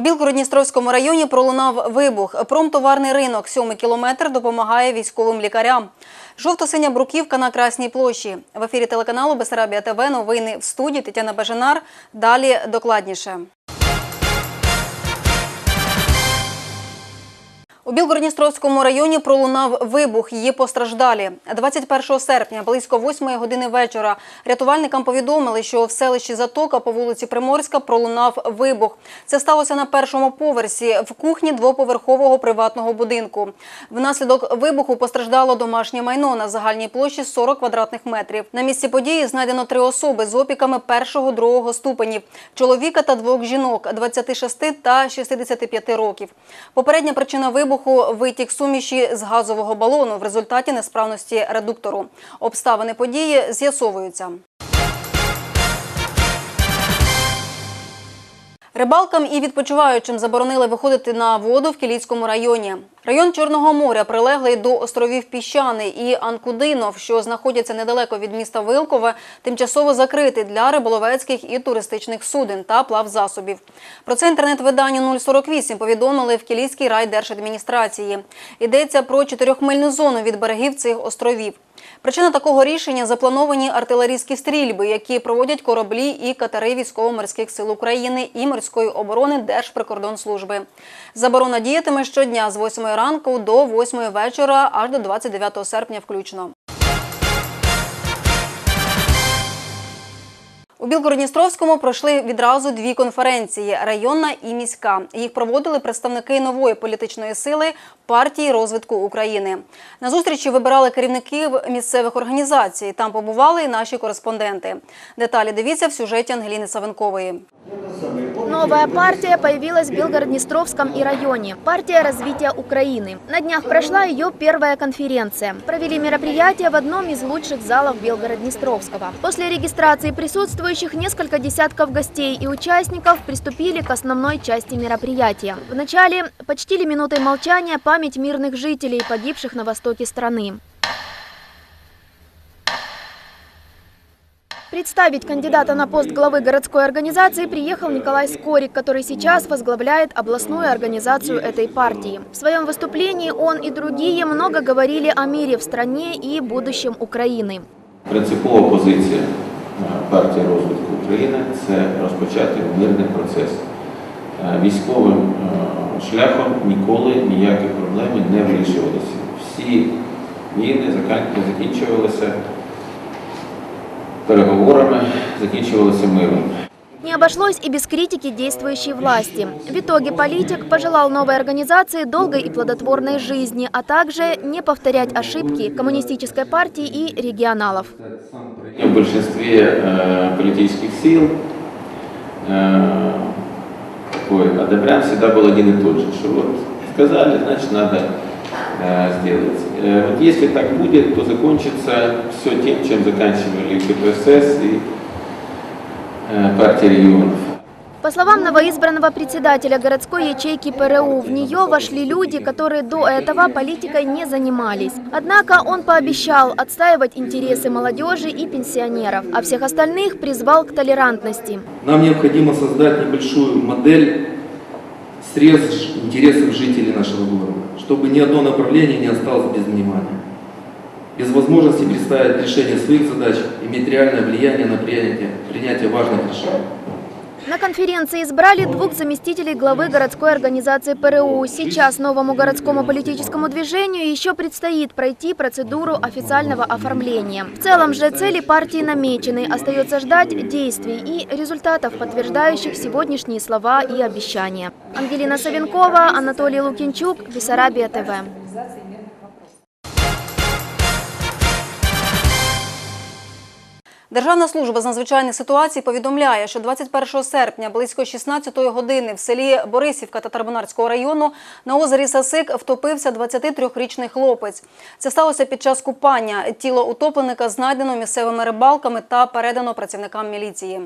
Білгород-Дністровському районі пролунав вибух. Промтоварний ринок, сьомий кілометр, допомагає військовим лікарям. Жовто-синя бруківка на Красній площі. В ефірі телеканалу Бесарабія ТВ новини в студії Тетяна Бажанар. Далі докладніше. У Білгородністровському районі пролунав вибух. Є постраждалі. 21 серпня, близько 8 години вечора, рятувальникам повідомили, що в селищі Затока по вулиці Приморська пролунав вибух. Це сталося на першому поверсі в кухні двоповерхового приватного будинку. Внаслідок вибуху постраждало домашнє майно на загальній площі 40 квадратних метрів. На місці події знайдено три особи з опіками першого другого ступенів: чоловіка та двох жінок 26 та 65 років. Попередня причина вибуху витік суміші з газового балону в результаті несправності редуктору. Обставини події з'ясовуються. Рибалкам і відпочиваючим заборонили виходити на воду в Кілійському районі. Район Чорного моря прилеглий до островів Піщани і Анкудинов, що знаходяться недалеко від міста Вилкове, тимчасово закритий для риболовецьких і туристичних суден та плавзасобів. Про це інтернет-виданню 048 повідомили в Кілійській райдержадміністрації. Йдеться про чотирьохмильну зону від берегів цих островів. Причина такого рішення заплановані артилерійські стрільби, які проводять кораблі і катери військово-морських сил України і морської оборони Держприкордонслужби. Заборона діятиме щодня з 8 ранку до 8 вечора аж до 29 серпня включно. У Білгородністровському пройшли відразу дві конференції районна і міська. Їх проводили представники нової політичної сили партії розвитку України. На зустрічі вибирали керівників місцевих організацій. Там побували і наші кореспонденти. Деталі дивіться в сюжеті Ангеліни Савенкової. Новая партия появилась в Белгород-Днестровском и районе. Партия развития Украины. На днях прошла ее первая конференция. Провели мероприятие в одном из лучших залов Белгород-Днестровского. После регистрации присутствующих несколько десятков гостей и участников приступили к основной части мероприятия. Вначале почтили минутой молчания память мирных жителей, погибших на востоке страны. Представить кандидата на пост главы городской организации приехал Николай Скорик, который сейчас возглавляет областную организацию этой партии. В своем выступлении он и другие много говорили о мире в стране и будущем Украины. Принципова позиція е, партії розвитку України це розпочати мирний процес. Е, Військовим е, шляхом ніколи ніякі проблеми не вирішувалися. Всі війни закан- закінчувалися переговорами, закінчувалися миром. Не обошлось и без критики действующей власти. В итоге политик пожелал новой организации долгой и плодотворной жизни, а также не повторять ошибки коммунистической партии и регионалов. В большинстве э, политических сил э, такой одобрян всегда был один и тот же, что вот сказали, значит надо сделать. Э, вот если так будет, то закончится все тем, чем заканчивали КПСС и э, партия регионов. По словам новоизбранного председателя городской ячейки ПРУ, в нее вошли люди, которые до этого политикой не занимались. Однако он пообещал отстаивать интересы молодежи и пенсионеров, а всех остальных призвал к толерантности. Нам необходимо создать небольшую модель срез интересов жителей нашего города, чтобы ни одно направление не осталось без внимания. Без возможности представить решение своих задач, иметь реальное влияние на принятие, принятие важных решений. На конференции избрали двух заместителей главы городской организации ПРУ. Сейчас новому городскому политическому движению еще предстоит пройти процедуру официального оформления. В целом же цели партии намечены. Остается ждать действий и результатов, подтверждающих сегодняшние слова и обещания. Ангелина Савенкова, Анатолий Лукинчук, Бессарабия ТВ. Державна служба з надзвичайних ситуацій повідомляє, що 21 серпня близько 16-ї години в селі Борисівка Татарбунарського району на озері Сасик втопився 23-річний хлопець. Це сталося під час купання. Тіло утопленика знайдено місцевими рибалками та передано працівникам міліції.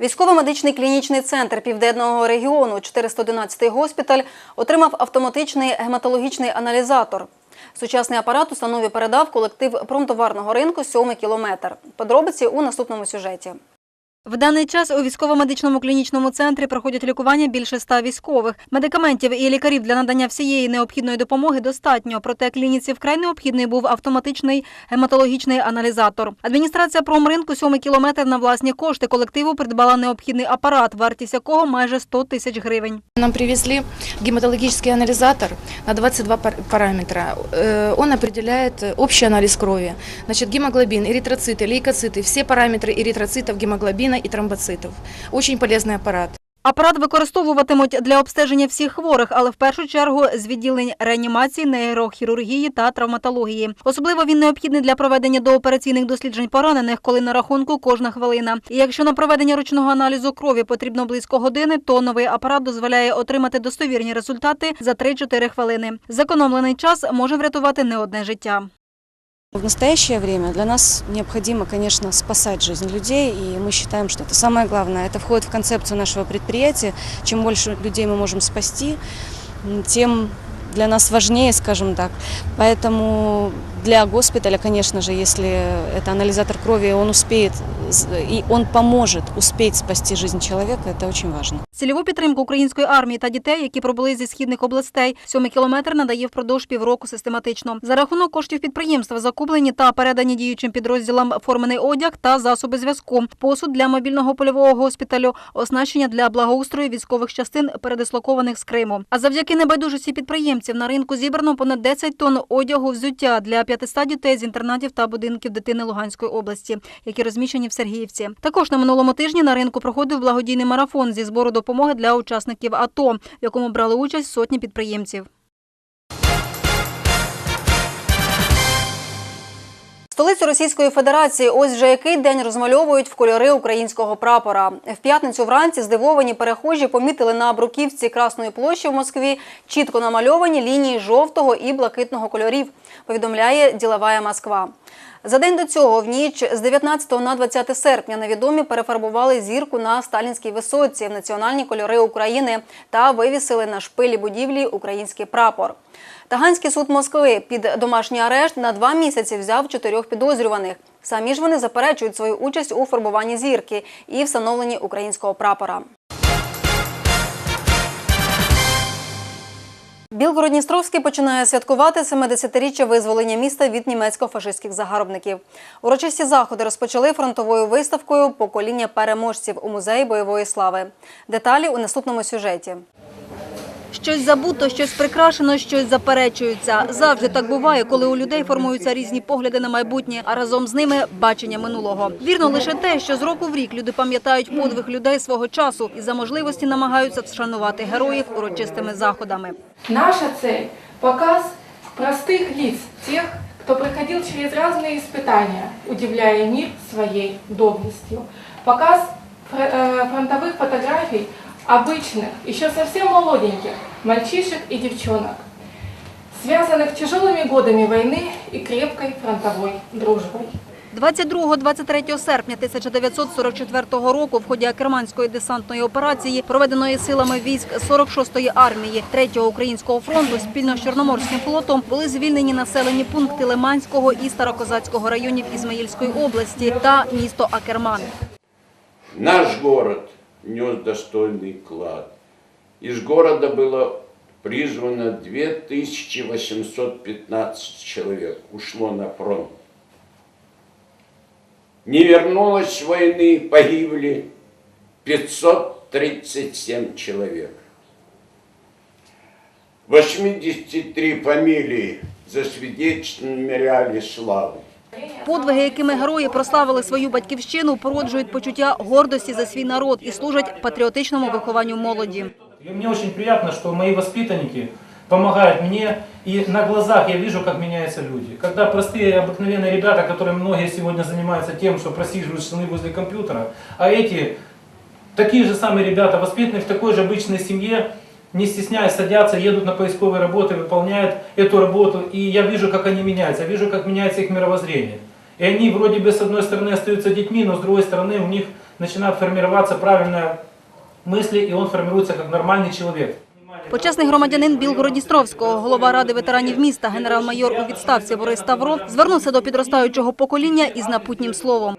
Військово-медичний клінічний центр Південного регіону 411-й госпіталь отримав автоматичний гематологічний аналізатор. Сучасний апарат установі передав колектив промтоварного ринку «Сьомий кілометр». Подробиці у наступному сюжеті. В даний час у військово-медичному клінічному центрі проходять лікування більше ста військових. Медикаментів і лікарів для надання всієї необхідної допомоги достатньо. Проте клініці вкрай необхідний був автоматичний гематологічний аналізатор. Адміністрація промринку сьомий кілометр на власні кошти колективу придбала необхідний апарат, вартість якого майже 100 тисяч гривень. Нам привезли гематологический анализатор на 22 пар- параметра. Э, Он определяет э, общий анализ крови. Значит, гемоглобин, эритроциты, лейкоциты, все параметры эритроцитов, гемоглобина и тромбоцитов. Очень полезный аппарат. Апарат використовуватимуть для обстеження всіх хворих, але в першу чергу з відділень реанімації, нейрохірургії та травматології. Особливо він необхідний для проведення доопераційних досліджень поранених, коли на рахунку кожна хвилина. І якщо на проведення ручного аналізу крові потрібно близько години, то новий апарат дозволяє отримати достовірні результати за 3-4 хвилини. Зекономлений час може врятувати не одне життя. В настоящее время для нас необходимо, конечно, спасать жизнь людей, и мы считаем, что это самое главное. Это входит в концепцию нашего предприятия. Чем больше людей мы можем спасти, м, тем для нас важнее, скажем так. Поэтому для госпиталя, конечно же, если это анализатор крови, он успеет, и он поможет успеть спасти жизнь человека, это очень важно. Цільову підтримку української армії та дітей, які пробули зі східних областей, сьомий кілометр надає впродовж півроку систематично. За рахунок коштів підприємства закуплені та передані діючим підрозділам формений одяг та засоби зв'язку, посуд для мобільного польового госпіталю, оснащення для благоустрою військових частин, передислокованих з Криму. А завдяки небайдужості підприємців на ринку зібрано понад 10 тонн одягу взуття для 500 дітей з інтернатів та будинків дитини Луганської області, які розміщені в Сергіївці. Також на минулому тижні на ринку проходив благодійний марафон зі збору допомоги для учасників АТО, в якому брали участь сотні підприємців. Столицю Російської Федерації ось вже який день розмальовують в кольори українського прапора. В п'ятницю вранці здивовані перехожі помітили на бруківці Красної площі в Москві чітко намальовані лінії жовтого і блакитного кольорів. Повідомляє діловая Москва. За день до цього, в ніч з 19 на 20 серпня, невідомі перефарбували зірку на сталінській висоці в національні кольори України та вивісили на шпилі будівлі український прапор. Таганський суд Москви під домашній арешт на два місяці взяв чотирьох підозрюваних. Самі ж вони заперечують свою участь у фарбуванні зірки і встановленні українського прапора. Білгород-Дністровський починає святкувати 70-річчя визволення міста від німецько-фашистських загарбників. Урочисті заходи розпочали фронтовою виставкою Покоління переможців у музеї бойової слави. Деталі у наступному сюжеті. Щось забуто, щось прикрашено, щось заперечується. Завжди так буває, коли у людей формуються різні погляди на майбутнє, а разом з ними бачення минулого. Вірно лише те, що з року в рік люди пам'ятають подвиг людей свого часу і за можливості намагаються вшанувати героїв урочистими заходами. Наша цель – показ простых лиц, тех, кто проходил через разные испытания, удивляя мир своей доблестью. Показ фр- э, фронтовых фотографий обычных, еще совсем молоденьких мальчишек и девчонок, связанных тяжелыми годами войны и крепкой фронтовой дружбой. 22-23 серпня 1944 року в ході Акерманської десантної операції, проведеної силами військ 46-ї армії 3-го українського фронту спільно з Чорноморським флотом, були звільнені населені пункти Лиманського і Старокозацького районів Ізмаїльської області та місто Акерман. Наш город нес достойный клад. Из города было призвано 2815 человек, ушло на фронт. Не вернулось с войны, погибли 537 человек. 83 фамилии засвидетельствовали славы. Подвиги, якими герої прославили свою батьківщину, породжують почуття гордості за свій народ і служать патріотичному вихованню молоді. И мне очень приятно, что мои воспитанники помогают мне, и на глазах я вижу, как меняются люди. Когда простые, обыкновенные ребята, которые многие сегодня занимаются тем, что просиживают штаны возле компьютера, а эти, такие же самые ребята, воспитанные в такой же обычной семье, не стесняясь, садятся, едут на поисковые работы, выполняют эту работу, и я вижу, как они меняются, я вижу, как меняется их мировоззрение. И они вроде бы с одной стороны остаются детьми, но с другой стороны у них начинает формироваться правильная мысли, и он формируется как нормальный человек. Почесний громадянин Білгород-Дністровського, голова ради ветеранів міста, генерал-майор у відставці Борис Тавров звернувся до підростаючого покоління із напутнім словом.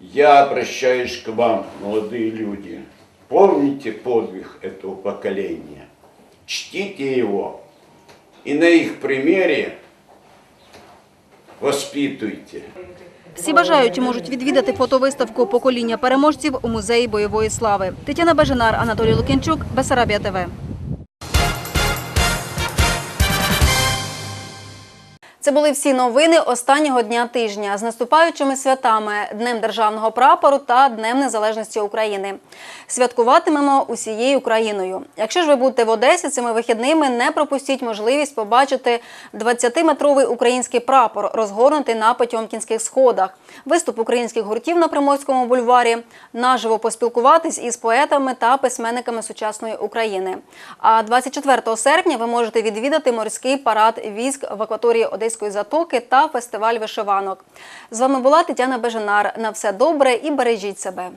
Я обращаюсь к вам, молодые люди. Помните подвиг этого поколения. Чтите его. И на их примере воспитуйте. Всі бажаючі можуть відвідати фотовиставку покоління переможців у музеї бойової слави. Тетяна Бажанар, Анатолій Лукінчук, Бесарабія ТВ. Це були всі новини останнього дня тижня з наступаючими святами Днем Державного прапору та Днем Незалежності України. Святкуватимемо усією Україною. Якщо ж ви будете в Одесі цими вихідними, не пропустіть можливість побачити 20-метровий український прапор, розгорнутий на Потьомкінських сходах, виступ українських гуртів на Приморському бульварі, наживо поспілкуватись із поетами та письменниками сучасної України. А 24 серпня ви можете відвідати морський парад військ в акваторії Одеської затоки та фестиваль вишиванок. З вами була Тетяна Бежанар. На все добре і бережіть себе.